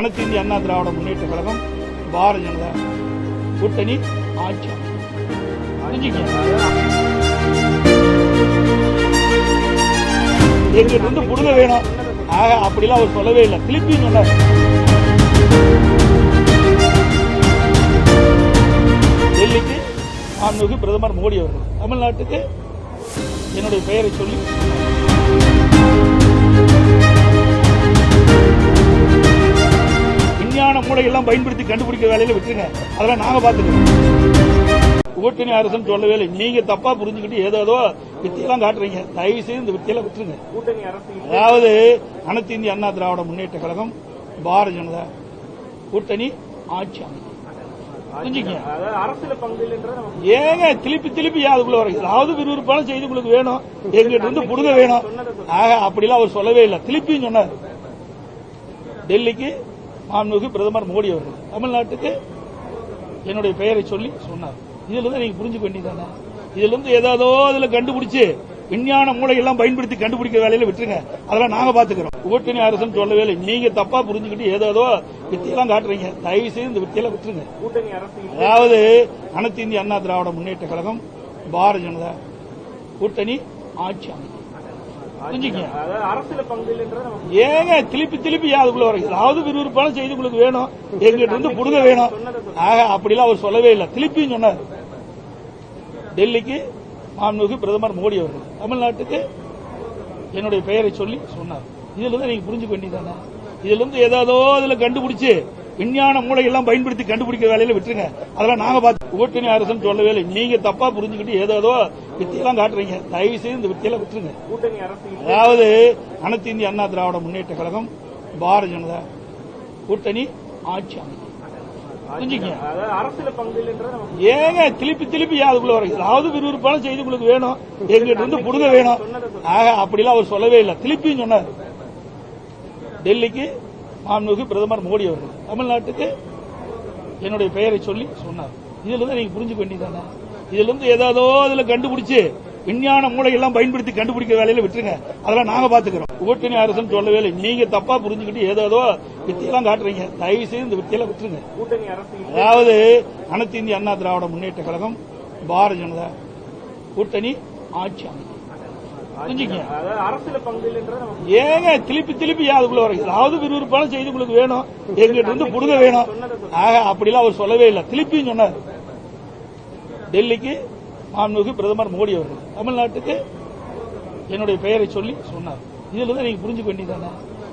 அனைத்து இந்திய அண்ணா திராவிட முன்னேற்ற கழகம் பாரதிய ஜனதா கூட்டணி ஆட்சி. எங்களுக்கு வந்து புடுங்க வேணும். ஆக அப்படிலாம் அவர் சொல்லவே இல்லை. திருப்பி சொன்னார். டெல்லிக்கு மாண்புமிகு பிரதமர் மோடி அவர்கள். தமிழ்நாட்டுக்கு என்னுடைய பெயரை சொல்லி மூளையெல்லாம் பயன்படுத்தி கண்டுபிடிக்கிற வேலையில விட்டுருங்க. அதெல்லாம் நாங்க பாத்துக்கிறோம் கூட்டணி அரசுன்னு சொல்லவே இல்லை. நீங்க தப்பா புரிஞ்சுக்கிட்டு ஏதோ ஏதோ வித்தியெல்லாம் காட்டுறீங்க. தயவு செய்து இந்த வித்தியெல்லாம் விட்டுருங்க. அதாவது அனைத்து இந்திய அண்ணா திராவிட முன்னேற்ற கழகம் பாரதிய ஜனதா கூட்டணி ஆட்சி நமக்கு ஏங்க திருப்பி திருப்பி அதுக்குள்ள வர ஏதாவது விறுவிறுப்பான செய்தி உங்களுக்கு வேணும். எங்கிட்ட இருந்து புடுங்க வேணும். ஆக அப்படிலாம் அவர் சொல்லவே இல்லை. திருப்பியும் சொன்னார். டெல்லிக்கு மாண்புமிகு பிரதமர் மோடி அவர்கள். தமிழ்நாட்டுக்கு என்னுடைய பெயரை சொல்லி சொன்னார். இதுல இருந்து நீங்க புரிஞ்சுக்க வேண்டியதானே இதுல இருந்து ஏதாவதோ அதுல கண்டுபிடிச்சு விஞ்ஞான மூளையெல்லாம் பயன்படுத்தி கண்டுபிடிக்கிற வேலையில விட்டுருங்க. அதெல்லாம் நாங்க பாத்துக்கிறோம். கூட்டணி அரசுன்னு சொல்லவே இல்லை. நீங்க தப்பா புரிஞ்சுக்கிட்டு ஏதோ வித்தியெல்லாம் காட்டுறீங்க. தயவு செய்து இந்த வித்தியெல்லாம் விட்டுருங்க. கூட்டணி அரசு. அதாவது அனைத்து இந்திய அண்ணா திராவிட முன்னேற்ற கழகம் பாரதிய ஜனதா கூட்டணி ஆட்சி அமைக்கும். ஏங்க திருப்பி திருப்பி அதுக்குள்ள வர ஏதாவது விறுவிறுப்பான செய்தி உங்களுக்கு வேணும். எங்கிட்ட இருந்து புடுங்க வேணும். ஆக அப்படிலாம் அவர் சொல்லவே இல்லை. திருப்பியும் சொன்னார். டெல்லிக்கு மாண்புமிகு பிரதமர் மோடி அவர்கள். தமிழ்நாட்டுக்கு என்னுடைய பெயரை சொல்லி சொன்னார். இதுல இருந்து நீங்க புரிஞ்சுக்க வேண்டியதானே இதுல இருந்து ஏதாவதோ அதுல கண்டுபிடிச்சு விஞ்ஞான மூளையெல்லாம் பயன்படுத்தி கண்டுபிடிக்கிற வேலையில விட்டுருங்க. அதெல்லாம் நாங்க பார்த்து கூட்டணி அரசுன்னு சொல்லவே இல்லை. நீங்க தப்பா புரிஞ்சுக்கிட்டு ஏதோ ஏதோ வித்தியெல்லாம் காட்டுறீங்க. தயவு செய்து இந்த வித்தியெல்லாம் விட்டுருங்க. கூட்டணி அரசு. அதாவது அனைத்து இந்திய அண்ணா திராவிட முன்னேற்ற கழகம் பாரதிய ஜனதா கூட்டணி ஆட்சி நமக்கு ஏங்க திருப்பி திருப்பி அதுக்குள்ள வர ஏதாவது விறுவிறுப்பான செய்தி உங்களுக்கு வேணும். எங்கிட்ட இருந்து புடுங்க வேணும். ஆக அப்படிலாம் அவர் சொல்லவே இல்லை. திருப்பியும் சொன்னார். டெல்லிக்கு மாண்புமிகு பிரதமர் மோடி அவர்கள். தமிழ்நாட்டுக்கு என்னுடைய பெயரை சொல்லி சொன்னார். இதுல இருந்து நீங்க புரிஞ்சுக்க வேண்டியதானே இதுல இருந்து ஏதாவதோ அதுல கண்டுபிடிச்சு விஞ்ஞான மூளையெல்லாம் பயன்படுத்தி கண்டுபிடிக்கிற வேலையில விட்டுருங்க. அதெல்லாம் நாங்க பாத்துக்கிறோம். கூட்டணி அரசுன்னு சொல்லவே இல்லை. நீங்க தப்பா புரிஞ்சுக்கிட்டு ஏதோ வித்தியெல்லாம் காட்டுறீங்க. தயவு செய்து இந்த வித்தியெல்லாம் விட்டுருங்க. கூட்டணி அரசு இல்லை. அதாவது அனைத்து இந்திய அண்ணா திராவிட முன்னேற்ற கழகம் பாரதிய ஜனதா கூட்டணி ஆட்சி அமைக்கும். ஏங்க திருப்பி திருப்பி அதுக்குள்ள வர ஏதாவது விறுவிறுப்பான செய்தி உங்களுக்கு வேணும் எங்கிட்ட இருந்து புடுங்க வேணும். ஆக அப்படிலாம் அவர் சொல்லவே இல்லை. திருப்பியும் சொன்னார். டெல்லிக்கு மாண்புமிகு பிரதமர் மோடி அவர்கள். தமிழ்நாட்டுக்கு என்னுடைய பெயரை சொல்லி சொன்னார். இதுல இருந்து நீங்க புரிஞ்சுக்க வேண்டியதானே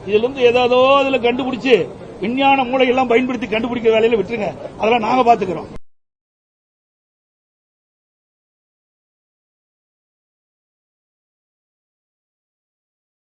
இதுல இருந்து ஏதாவதோ அதுல கண்டுபிடிச்சு விஞ்ஞான மூளையெல்லாம் பயன்படுத்தி கண்டுபிடிக்கிற வேலையில விட்டுருங்க. அதெல்லாம் நாங்க பாத்துக்கிறோம்.